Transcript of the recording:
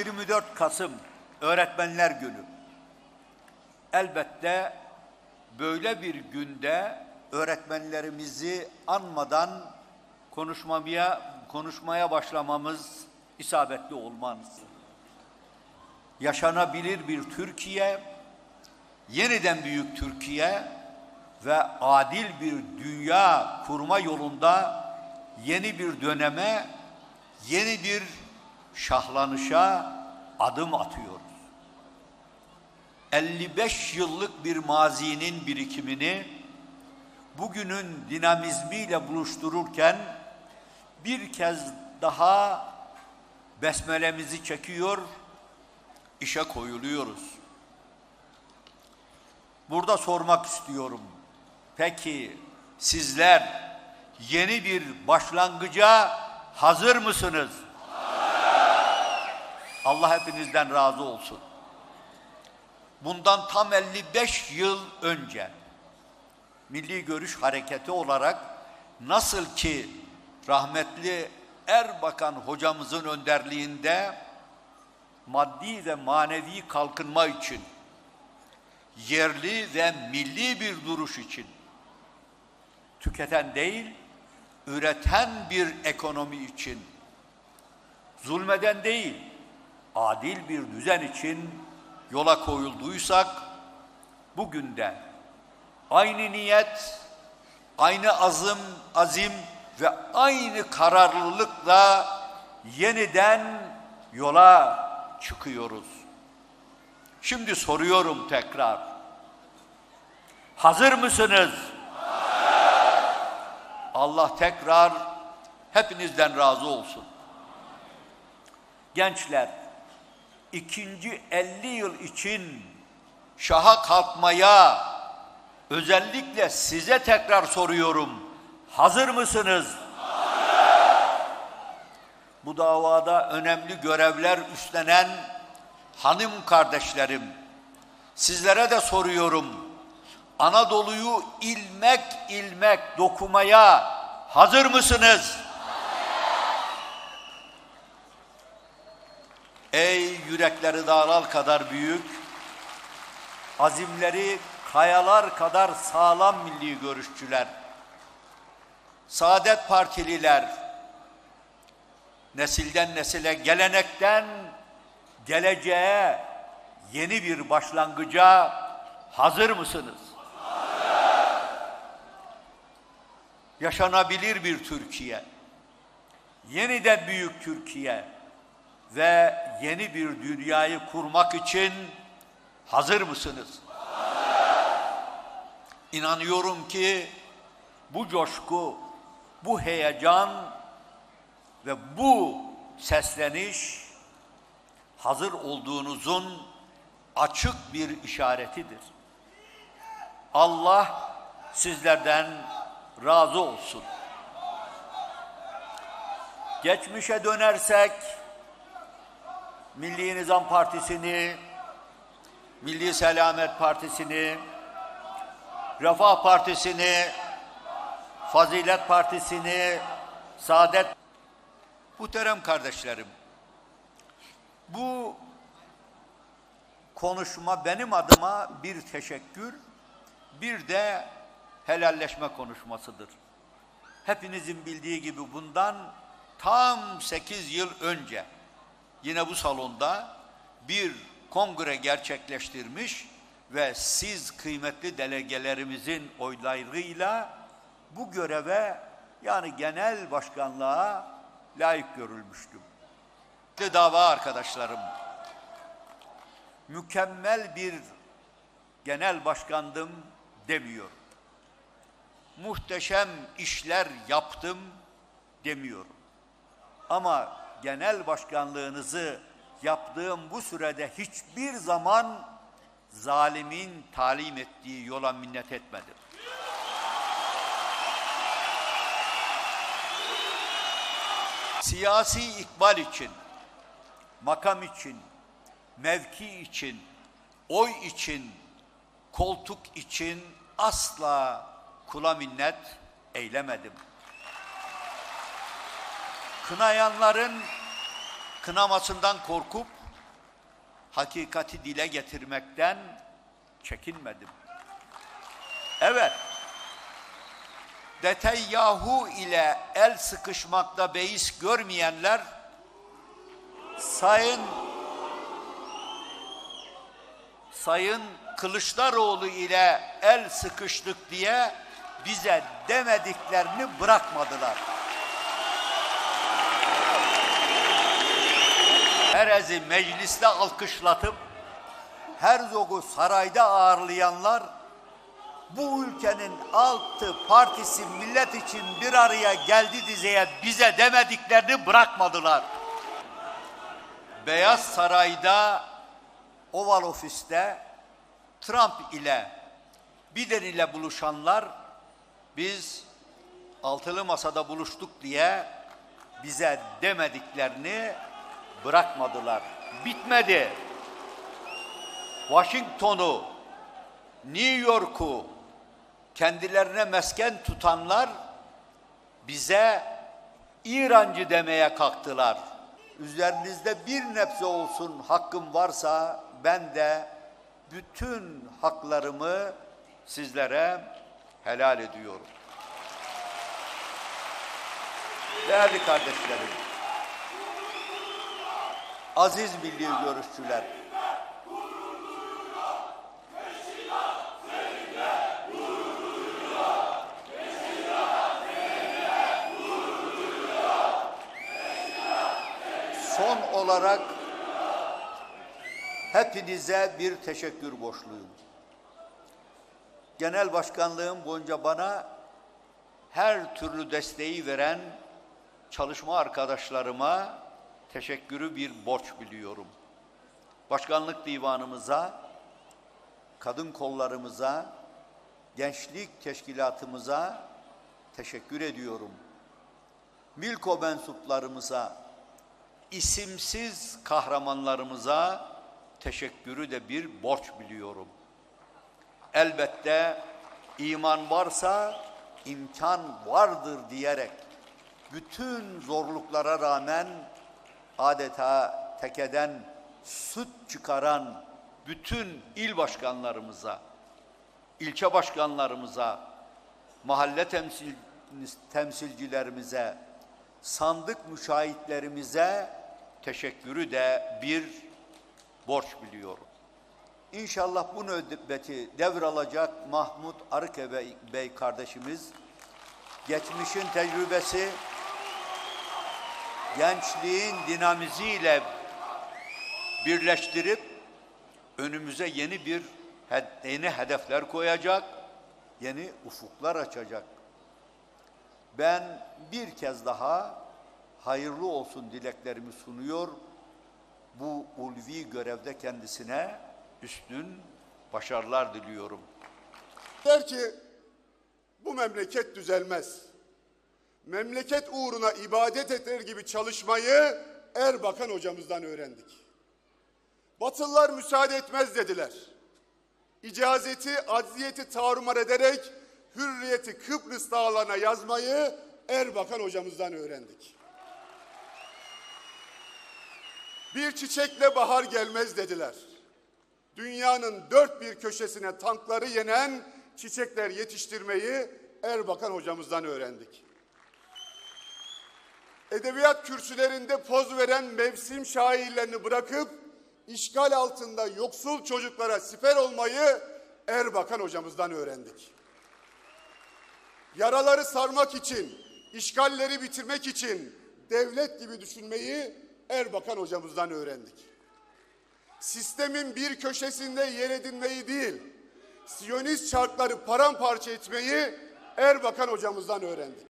24 Kasım Öğretmenler Günü. Elbette böyle bir günde öğretmenlerimizi anmadan konuşmaya konuşmaya başlamamız isabetli olmaz. Yaşanabilir bir Türkiye, yeniden büyük Türkiye ve adil bir dünya kurma yolunda yeni bir döneme, yeni bir şahlanışa adım atıyoruz. 55 yıllık bir mazinin birikimini bugünün dinamizmiyle buluştururken bir kez daha besmelemizi çekiyor, işe koyuluyoruz. Burada sormak istiyorum. Peki sizler yeni bir başlangıca hazır mısınız? Allah hepinizden razı olsun. Bundan tam 55 yıl önce Milli Görüş Hareketi olarak nasıl ki rahmetli Erbakan hocamızın önderliğinde maddi ve manevi kalkınma için yerli ve milli bir duruş için tüketen değil, üreten bir ekonomi için zulmeden değil, adil bir düzen için yola koyulduysak bugün de aynı niyet, aynı azım, azim ve aynı kararlılıkla yeniden yola çıkıyoruz. Şimdi soruyorum tekrar. Hazır mısınız? Allah tekrar hepinizden razı olsun. Gençler, ikinci 50 yıl için şaha kalkmaya özellikle size tekrar soruyorum. Hazır mısınız? Bu davada önemli görevler üstlenen hanım kardeşlerim, sizlere de soruyorum. Anadolu'yu ilmek ilmek dokumaya hazır mısınız? Ey yürekleri dağlar kadar büyük, azimleri kayalar kadar sağlam milli görüşçüler, Saadet Partililer, nesilden nesile, gelenekten geleceğe yeni bir başlangıca hazır mısınız? Yaşanabilir bir Türkiye, yeniden büyük Türkiye ve yeni bir dünyayı kurmak için hazır mısınız? İnanıyorum ki bu coşku, bu heyecan ve bu sesleniş hazır olduğunuzun açık bir işaretidir. Allah sizlerden razı olsun. Geçmişe dönersek Milli Nizam Partisi'ni, Milli Selamet Partisi'ni, Refah Partisi'ni, Fazilet Partisi'ni, Saadet Muhterem kardeşlerim, bu konuşma benim adıma bir teşekkür, bir de helalleşme konuşmasıdır. Hepinizin bildiği gibi bundan tam 8 yıl önce yine bu salonda bir kongre gerçekleştirmiş ve siz kıymetli delegelerimizin oylarıyla bu göreve yani genel başkanlığa layık görülmüştüm. Dava arkadaşlarım, mükemmel bir genel başkandım demiyorum. Muhteşem işler yaptım demiyorum. Ama genel başkanlığınızı yaptığım bu sürede hiçbir zaman zalimin talim ettiği yola minnet etmedim. Siyasi ikbal için, makam için, mevki için, oy için, koltuk için asla kula minnet eylemedim. Kınayanların kınamasından korkup hakikati dile getirmekten çekinmedim. Evet, Netanyahu ile el sıkışmakta beis görmeyenler, Sayın Sayın Kılıçdaroğlu ile el sıkıştık diye bize demediklerini bırakmadılar. Herezi mecliste alkışlatıp Herzog'u sarayda ağırlayanlar bu ülkenin altı partisi millet için bir araya geldi dizeye bize demediklerini bırakmadılar. Beyaz Saray'da Oval Ofis'te Trump ile Biden ile buluşanlar biz altılı masada buluştuk diye bize demediklerini bırakmadılar. Bitmedi. Washington'u, New York'u kendilerine mesken tutanlar bize İrancı demeye kalktılar. Üzerinizde bir nebze olsun hakkım varsa ben de bütün haklarımı sizlere helal ediyorum. Değerli kardeşlerim, aziz milli görüşçüler, son olarak hepinize bir teşekkür borçluyum. Genel başkanlığım boyunca bana her türlü desteği veren çalışma arkadaşlarıma teşekkürü bir borç biliyorum. Başkanlık divanımıza, kadın kollarımıza, gençlik teşkilatımıza teşekkür ediyorum. Milko mensuplarımıza, isimsiz kahramanlarımıza teşekkürü de bir borç biliyorum. Elbette iman varsa imkan vardır diyerek bütün zorluklara rağmen adeta tekeden süt çıkaran bütün il başkanlarımıza, ilçe başkanlarımıza, mahalle temsil, temsilcilerimize, sandık müşahitlerimize teşekkürü de bir borç biliyorum. İnşallah bu nöbeti devralacak Mahmut Arıke Bey, Bey kardeşimiz, geçmişin tecrübesi, gençliğin dinamiziyle birleştirip önümüze yeni bir yeni hedefler koyacak, yeni ufuklar açacak. Ben bir kez daha hayırlı olsun dileklerimi sunuyor. Bu ulvi görevde kendisine üstün başarılar diliyorum. Der ki bu memleket düzelmez. Memleket uğruna ibadet eder gibi çalışmayı Erbakan hocamızdan öğrendik. Batılılar müsaade etmez dediler. İcazeti, acziyeti tarumar ederek hürriyeti Kıbrıs dağlarına yazmayı Erbakan hocamızdan öğrendik. Bir çiçekle bahar gelmez dediler. Dünyanın dört bir köşesine tankları yenen çiçekler yetiştirmeyi Erbakan hocamızdan öğrendik. Edebiyat kürsülerinde poz veren mevsim şairlerini bırakıp işgal altında yoksul çocuklara siper olmayı Erbakan hocamızdan öğrendik. Yaraları sarmak için, işgalleri bitirmek için devlet gibi düşünmeyi Erbakan hocamızdan öğrendik. Sistemin bir köşesinde yer edinmeyi değil, Siyonist çarkları paramparça etmeyi Erbakan hocamızdan öğrendik.